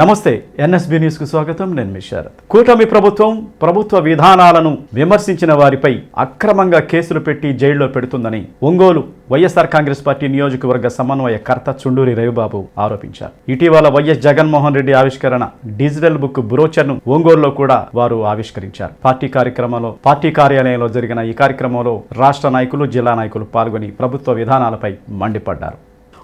నమస్తే ఎన్ఎస్బి న్యూస్కు స్వాగతం. నేను మీ శరత్. కూటమి ప్రభుత్వం ప్రభుత్వ విధానాలను విమర్శించిన వారిపై అక్రమంగా కేసులు పెట్టి జైల్లో పెడుతుందని ఒంగోలు వైఎస్ఆర్ కాంగ్రెస్ పార్టీ నియోజకవర్గ సమన్వయకర్త చుండూరి రవిబాబు ఆరోపించారు. ఇటీవల వైఎస్ జగన్మోహన్ రెడ్డి ఆవిష్కరణ డిజిటల్ బుక్ బ్రోచర్ను ఒంగోలులో కూడా వారు ఆవిష్కరించారు. పార్టీ కార్యక్రమంలో పార్టీ కార్యాలయంలో జరిగిన ఈ కార్యక్రమంలో రాష్ట్ర నాయకులు జిల్లా నాయకులు పాల్గొని ప్రభుత్వ విధానాలపై మండిపడ్డారు.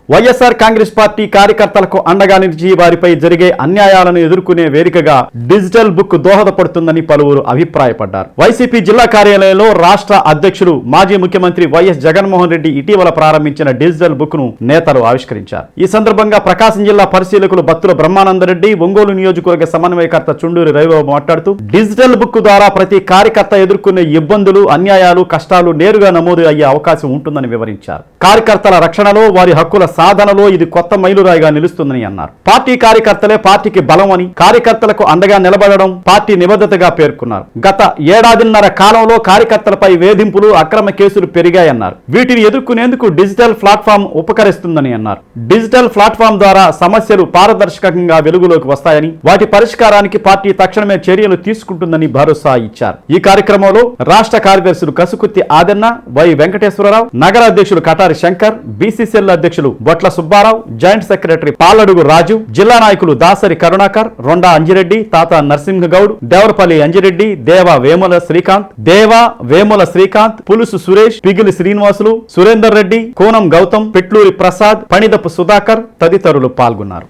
వైఎస్ఆర్ కాంగ్రెస్ పార్టీ కార్యకర్తలకు అండగా నిలిచి వారిపై జరిగే అన్యాయాలను ఎదుర్కొనే వేదికగా డిజిటల్ బుక్ దోహదపడుతుందని పలువురు అభిప్రాయపడ్డారు. వైసీపీ జిల్లా కార్యాలయంలో రాష్ట్ర అధ్యక్షులు మాజీ ముఖ్యమంత్రి వైఎస్ జగన్మోహన్ రెడ్డి ఇటీవల ప్రారంభించిన డిజిటల్ బుక్ను నేతలు ఆవిష్కరించారు. ఈ సందర్భంగా ప్రకాశం జిల్లా పరిశీలకులు బత్తుల బ్రహ్మానందరెడ్డి ఒంగోలు నియోజకవర్గ సమన్వయకర్త చుండూరి రవిబాబు మాట్లాడుతూ డిజిటల్ బుక్ ద్వారా ప్రతి కార్యకర్త ఎదుర్కొనే ఇబ్బందులు అన్యాయాలు కష్టాలు నేరుగా నమోదు అయ్యే అవకాశం ఉంటుందని వివరించారు. కార్యకర్తల రక్షణలో వారి హక్కుల సాధనలో ఇది కొత్త మైలురాయిగా నిలుస్తుందని అన్నారు. పార్టీ కార్యకర్తలే పార్టీకి బలం అని కార్యకర్తలకు అండగా నిలబడడం పార్టీ నిబద్ధతగా పేర్కొన్నారు. గత ఏడాదిన్నర కాలంలో కార్యకర్తలపై వేధింపులు అక్రమ కేసులు పెరిగాయన్నారు. వీటిని ఎదుర్కొనేందుకు డిజిటల్ ప్లాట్ఫామ్ ఉపకరిస్తుందని అన్నారు. డిజిటల్ ప్లాట్ఫామ్ ద్వారా సమస్యలు పారదర్శకంగా వెలుగులోకి వస్తాయని వాటి పరిష్కారానికి పార్టీ తక్షణమే చర్యలు తీసుకుంటుందని భరోసా ఇచ్చారు. ఈ కార్యక్రమంలో రాష్ట్ర కార్యదర్శులు కసుకుత్తి ఆదన్న వై వెంకటేశ్వరరావు నగర అధ్యక్షులు కటారి శంకర్ బీసీసీఎల్ అధ్యక్షులు బొట్ల సుబ్బారావు జాయింట్ సెక్రటరీ పాలడుగు రాజు జిల్లా నాయకులు దాసరి కరుణాకర్ రొండా అంజిరెడ్డి తాత నరసింహగౌడ్ దేవరపల్లి అంజిరెడ్డి దేవ వేముల శ్రీకాంత్ దేవ వేముల శ్రీకాంత్ పులుసు సురేష్ పిగిలి శ్రీనివాసులు సురేందర్ రెడ్డి కోనం గౌతమ్ పెట్లూరి ప్రసాద్ పణిదపు సుధాకర్ తదితరులు పాల్గొన్నారు.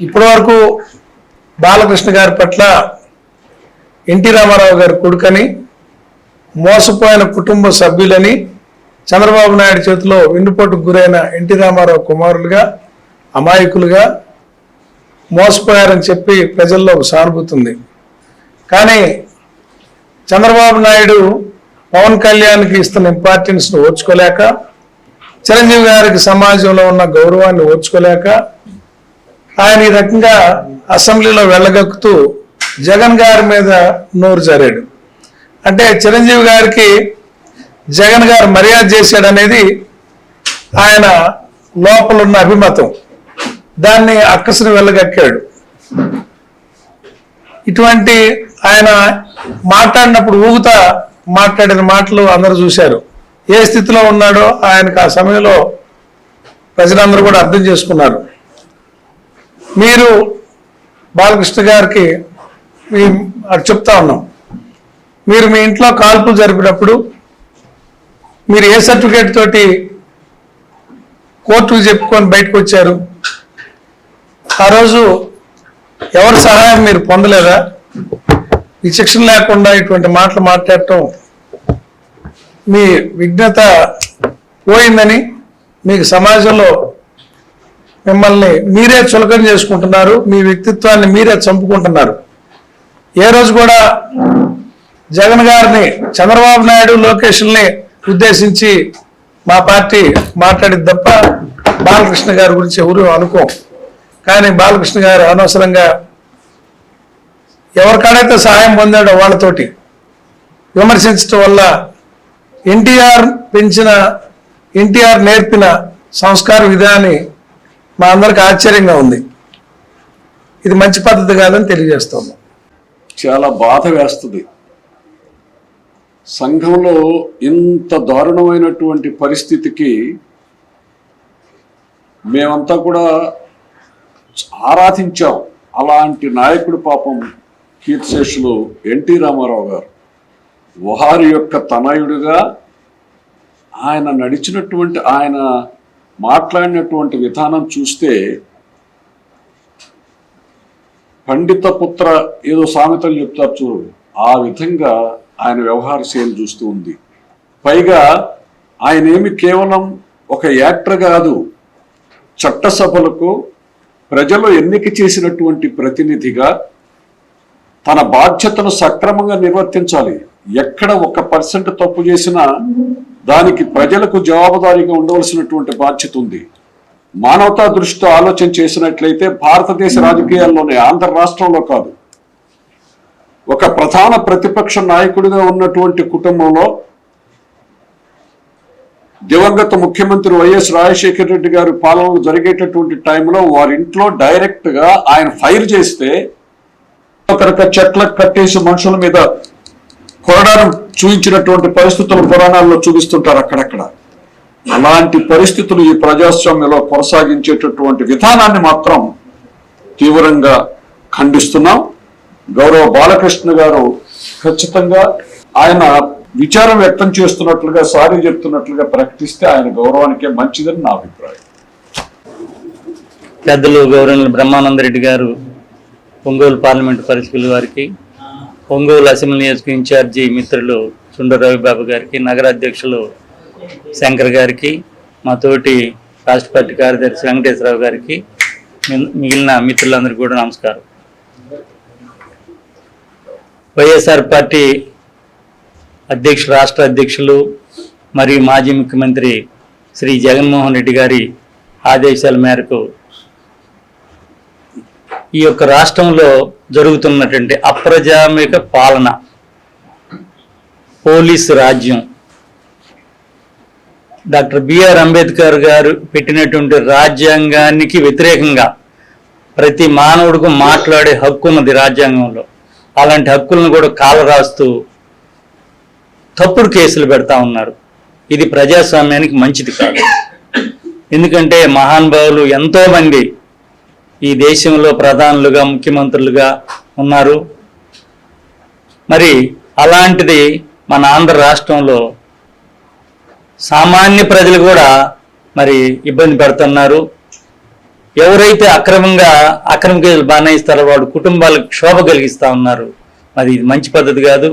ఇప్పటి వరకు బాలకృష్ణ గారి పట్ల ఎన్టీ రామారావు గారి కొడుకని మోసపోయిన కుటుంబ సభ్యులని చంద్రబాబు నాయుడు చేతిలో వెన్నుపోటుకు గురైన ఎన్టీ రామారావు కుమారులుగా అమాయకులుగా మోసపోయారని చెప్పి ప్రజల్లో ఒక సానుభూతి ఉంది కానీ చంద్రబాబు నాయుడు పవన్ కళ్యాణ్కి ఇస్తున్న ఇంపార్టెన్స్ను ఓర్చుకోలేక చిరంజీవి గారికి సమాజంలో ఉన్న గౌరవాన్ని ఓర్చుకోలేక ఆయన ఈ రకంగా అసెంబ్లీలో వెళ్ళగక్కుతూ జగన్ గారి మీద నోరు జారాడు. అంటే చిరంజీవి గారికి జగన్ గారు మర్యాద చేశాడనేది ఆయన లోపలున్న అభిమతం. దాన్ని అక్కసుని వెళ్ళగక్కాడు ఇటువంటి ఆయన మాట్లాడినప్పుడు ఊగుతా మాట్లాడిన మాటలు అందరూ చూశారు. ఏ స్థితిలో ఉన్నాడో ఆయనకు ఆ సమయంలో ప్రజలందరూ కూడా అర్థం చేసుకున్నారు. మీరు బాలకృష్ణ గారికి మేము చెప్తా ఉన్నాం. మీరు మీ ఇంట్లో కాల్పులు జరిపినప్పుడు మీరు ఏ సర్టిఫికేట్ తోటి కోర్టుకు చెప్పుకొని బయటకు వచ్చారు? ఆ రోజు ఎవరి సహాయం మీరు పొందలేదా? విచక్షణ లేకుండా ఇటువంటి మాటలు మాట్లాడటం మీ విఘ్నత పోయిందని మీకు సమాజంలో మిమ్మల్ని మీరే చులకం చేసుకుంటున్నారు మీ వ్యక్తిత్వాన్ని మీరే చంపుకుంటున్నారు. ఏ రోజు కూడా జగన్ గారిని చంద్రబాబు నాయుడు లోకేష్ని ఉద్దేశించి మా పార్టీ మాట్లాడింది తప్ప బాలకృష్ణ గారి గురించి ఎవరు అనుకోం. కానీ బాలకృష్ణ గారు అనవసరంగా ఎవరికాడైతే సహాయం పొందాడో వాళ్ళతోటి విమర్శించడం వల్ల ఎన్టీఆర్ పెంచిన ఎన్టీఆర్ నేర్పిన సంస్కార విధాన్ని మా అందరికి ఆశ్చర్యంగా ఉంది. ఇది మంచి పద్ధతి కాదని తెలియజేస్తున్నాం చాలా బాధ వేస్తుంది. సంఘంలో ఇంత దారుణమైనటువంటి పరిస్థితికి మేమంతా కూడా ఆరాధించాం. అలాంటి నాయకుడు పాపం కీర్తిశేషులు ఎన్టీ రామారావు గారు. వారి యొక్క తనయుడిగా ఆయన నడిచినటువంటి ఆయన మాట్లాడినటువంటి విధానం చూస్తే పండిత పుత్ర ఏదో సామెతలు చెప్తారు చూడు. ఆ విధంగా ఆయన వ్యవహార శైలి చూస్తూ ఉంది. పైగా ఆయన ఏమి కేవలం ఒక యాక్టర్ కాదు చట్టసభలకు ప్రజలు ఎన్నిక చేసినటువంటి ప్రతినిధిగా తన బాధ్యతను సక్రమంగా నిర్వర్తించాలి. ఎక్కడ ఒక పర్సెంట్ తప్పు చేసినా దానికి ప్రజలకు జవాబుదారీగా ఉండవలసినటువంటి బాధ్యత ఉంది. మానవతా దృష్టితో ఆలోచన చేసినట్లయితే భారతదేశ రాజకీయాల్లోనే ఆంధ్ర రాష్ట్రంలో కాదు ఒక ప్రధాన ప్రతిపక్ష నాయకుడిగా ఉన్నటువంటి కుటుంబంలో దివంగత ముఖ్యమంత్రి వైఎస్ రాజశేఖర రెడ్డి గారి పాలనలో జరిగేటటువంటి టైంలో వారి ఇంట్లో డైరెక్ట్గా ఆయన ఫైర్ చేస్తే కనుక చెట్లకు కట్టేసి మనుషుల మీద కొరడాను చూపించినటువంటి పరిస్థితులు పురాణాల్లో చూపిస్తుంటారు అక్కడక్కడ. అలాంటి పరిస్థితులు ఈ ప్రజాస్వామ్యంలో కొనసాగించేటటువంటి విధానాన్ని మాత్రం తీవ్రంగా ఖండిస్తున్నాం. గౌరవ బాలకృష్ణ గారు ఖచ్చితంగా ఆయన విచారం వ్యక్తం చేస్తున్నట్లుగా సారీ చెప్తున్నట్లుగా ప్రకటిస్తే ఆయన గౌరవానికే మంచిదని నా అభిప్రాయం. పెద్దలు గౌరవనీయులు బ్రహ్మానందరెడ్డి గారు ఒంగోలు పార్లమెంటు పరిస్థితుల వారికి ఒంగోలు అసెంబ్లీ నియోజక ఇన్ఛార్జి మిత్రులు చుండ రవిబాబు గారికి నగర అధ్యక్షులు శంకర్ గారికి మా తోటి రాష్ట్ర పార్టీ కార్యదర్శి వెంకటేశ్వరరావు గారికి మి- మిగిలిన మిత్రులందరికీ కూడా నమస్కారం. వైఎస్ఆర్ పార్టీ అధ్యక్షులు రాష్ట్ర అధ్యక్షులు మరియు మాజీ ముఖ్యమంత్రి శ్రీ జగన్మోహన్ రెడ్డి గారి ఆదేశాల మేరకు ఈ యొక్క రాష్ట్రంలో జరుగుతున్నటువంటి అప్రజామిక పాలన పోలీసు రాజ్యం. డాక్టర్ బిఆర్ అంబేద్కర్ గారు పెట్టినటువంటి రాజ్యాంగానికి వ్యతిరేకంగా ప్రతి మానవుడికి మాట్లాడే హక్కు ఉన్నది రాజ్యాంగంలో. అలాంటి హక్కులను కూడా కాలరాస్తూ తప్పుడు కేసులు పెడతా ఉన్నారు. ఇది ప్రజాస్వామ్యానికి మంచిది కాదు. ఎందుకంటే మహానుభావులు ఎంతోమంది ఈ దేశంలో ప్రధానులుగా ముఖ్యమంత్రులుగా ఉన్నారు. మరి అలాంటిది మన ఆంధ్ర రాష్ట్రంలో సామాన్య ప్రజలు కూడా మరి ఇబ్బంది పెడుతున్నారు. ఎవరైతే అక్రమంగా అక్రమ కేసులు బాణాయిస్తారో వాడు కుటుంబాలకు క్షోభ కలిగిస్తా ఉన్నారు. మరి ఇది మంచి పద్ధతి కాదు.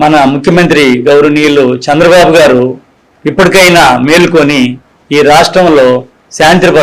మన ముఖ్యమంత్రి గౌరవనీయులు చంద్రబాబు గారు ఇప్పటికైనా మేలుకొని ఈ రాష్ట్రంలో శాంతి